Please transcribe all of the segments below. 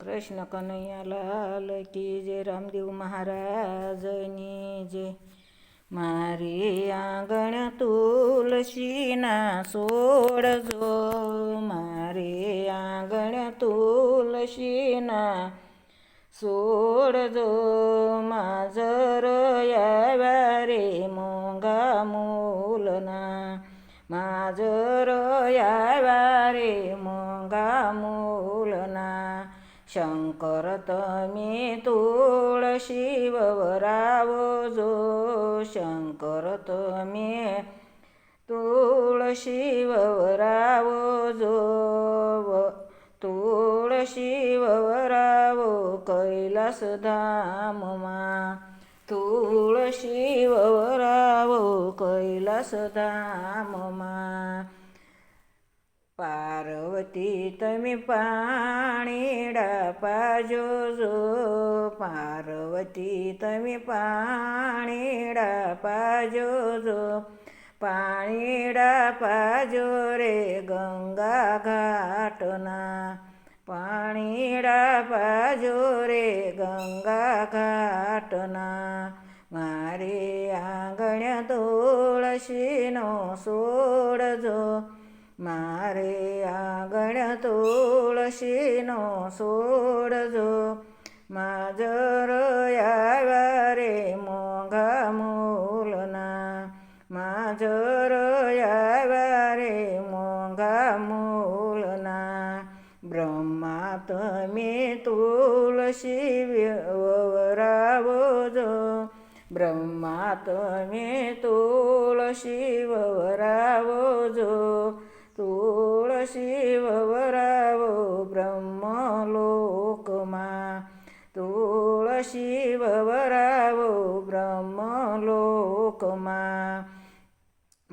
कृष्ण कन्हैया लाल की जे रामदेव महाराजनी जे मारी आंगण तुलसीना सोडजो मारे आंगण तुलसीना सोडजो जो याव्या रे मोंगा मूलना माझर याव्या रे मोंगा मूल शंकर तमी तुळशी वरावो जो. शंकर तमी तुळशी वरावो जो. व तुळशी वरावो कैलास धाममा तुळशी वरावो कैलास धाममा पार्वती तमी पाणीडा पाजो जो. पार्वती तमी पाणीडा पाजो जो. पाणीडा पाजो रे गंगा घाटना. पाणीडा पाजो रे गंगा घाटना. मारे आंगण्या तुळशीनो सोडजो. सोड जो तुळशीनो सोडजो. माझर याव्या रे मोघा मूलना माझर याव्या रे मोघा मूलना ब्रह्मा तमी तुळशी वरावो जो ब्रह्मा तमी तुळशी वरावो जो तुळशी वरावो તુળસી વવરાવો બ્રહ્મલોકમાં. તુળસી વવરાવો બ્રહ્મલોકમાં.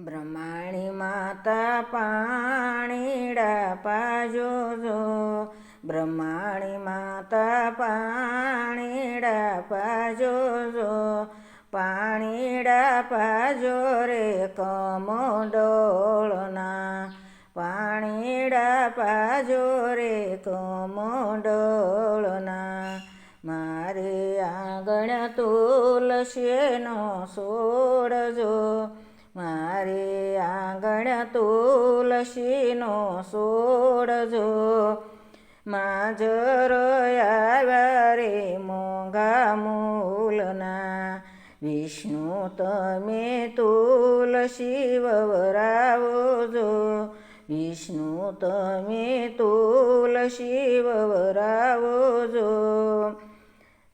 બ્રહ્માણી માતા પાણીડા પાજો જો. બ્રહ્માણી માતા પાણીડા પાજો જો. પાણીડા પાજો રે કમડોળ પાજો રે કમંડળના, મારે આંગણ તુલસીનો સોડજો મારે આંગણ તુલસીનો સોડજો માજર આવ્યા રે મોંઘા મૂલના, વિષ્ણુ તમે તુલસી વવરાવો विष्णू तमे शिव वराव जो.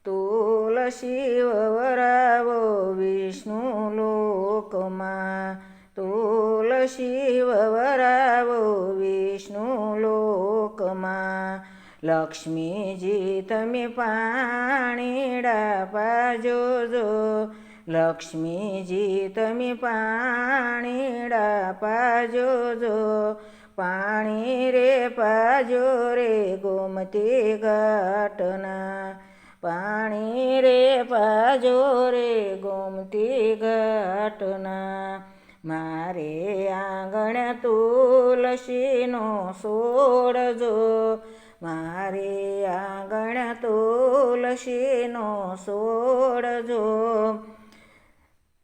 तुलसी वरावो विष्णू लोकमा. तुलसी वरावो विष्णू लोकमा. लक्ष्मीजी तमी पाणी पाजो जो लक्ष्मीजी तमी पाणीडा पाजो जो. પાણી રે પાજો રે ગોમતી ઘટના. પાણી રે પાજો રે ગોમતી ઘટના. મારે આંગણ તુલસીનો સોડજો મારે આંગણ તુલસીનો સોડજો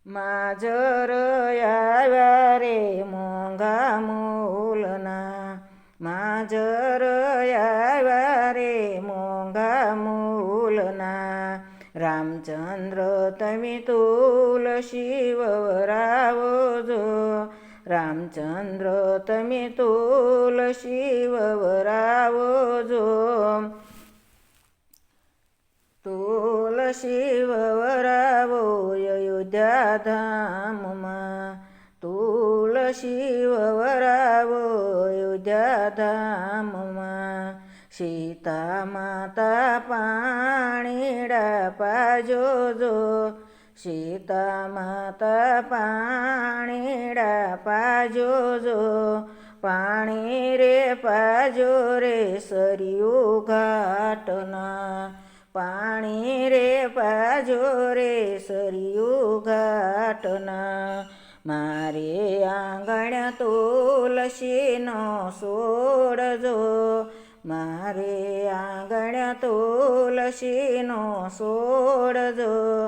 માજર આવ્યા રે મો माझर याव्या रे मोंगा मूलना रामचंद्र तमी तुलशी वरावो जो रामचंद्र तमी तुलशी वरावो जो तुलसी वरावो अयोध्या धाममा. तुलसी वरावो ધામમાં સીતા માતા પાણીડા પાજો જો સીતા માતા પાણીડા પાજો જો પાણી રે પાજો રે સરિયું ઘાટના પાણી રે પાજો રે સરિયું ઘાટના मारे आंगण्या सोड सोडजो. मारे आंगण्या न सोड जो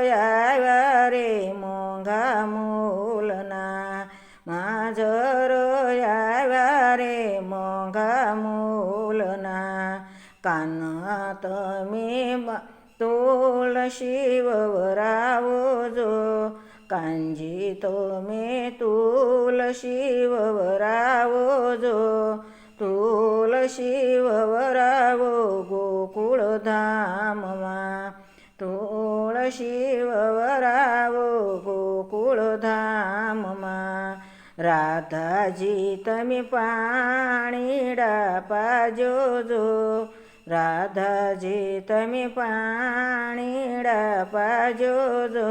याव्या रे मोंगा मोलना माझं याव्या रे मोंगा मोलना कान तुम्ही तोलशी वरावं कांजी तो मे तुलशी वरावो जो तुलशी वरावो तोळ तुळशी वरावो गोकुळधाममा राधाजी तमी पाणी डापा जो राधाजी तमी पाणी डापाजो जो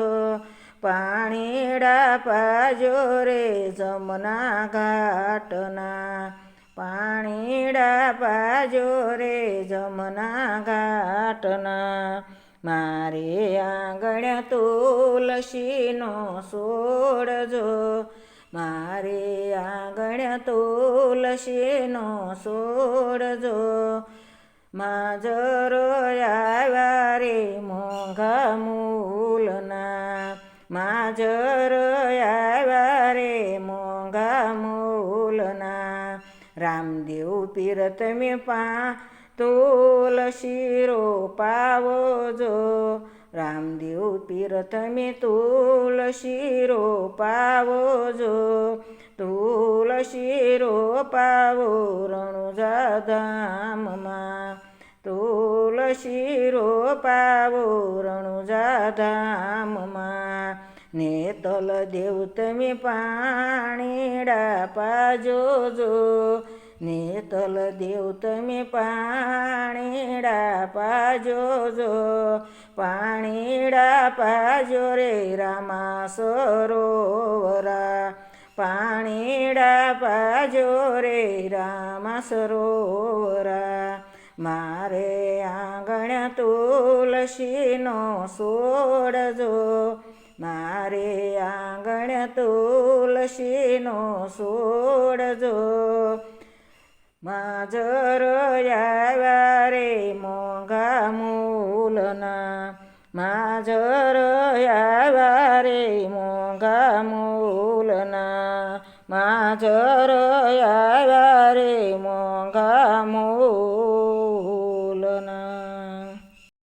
પાણીડા પાજો રે જમના ઘાટના. પાણીડા પાજો રે જમના ઘાટના. મારે આંગણ તુલસીનો સોડજો મારે આંગણ તુલસીનો સોડજો માજરો આવ્યા રે મોંઘા माझर यावा रे मोंगा मोलना रामदेव पिरत मी पा तोल शिरो पावो जो रामदेव पिरत मी तोल शिरो पावो जो तोल शिरो पावो रणुजा धाममा तोल शिरो पावो रणुजा धाममा નેતલ દેવ તમે પાણીડા પાજો જો. નેતલ દેવ તમે પાણીડા પાજો જો. પાણીડા પાજો રે રામા સરોવરા. પાણીડા પાજો રે રામા સરોવરા. મારે આંગણ તુલસીનો સોડજો મારે આંગણ તુલસીનો છોડજો માજર આવ્યા રે મોંઘા મૂલના. માજર આવ્યા રે મોંઘા મૂલના. માજર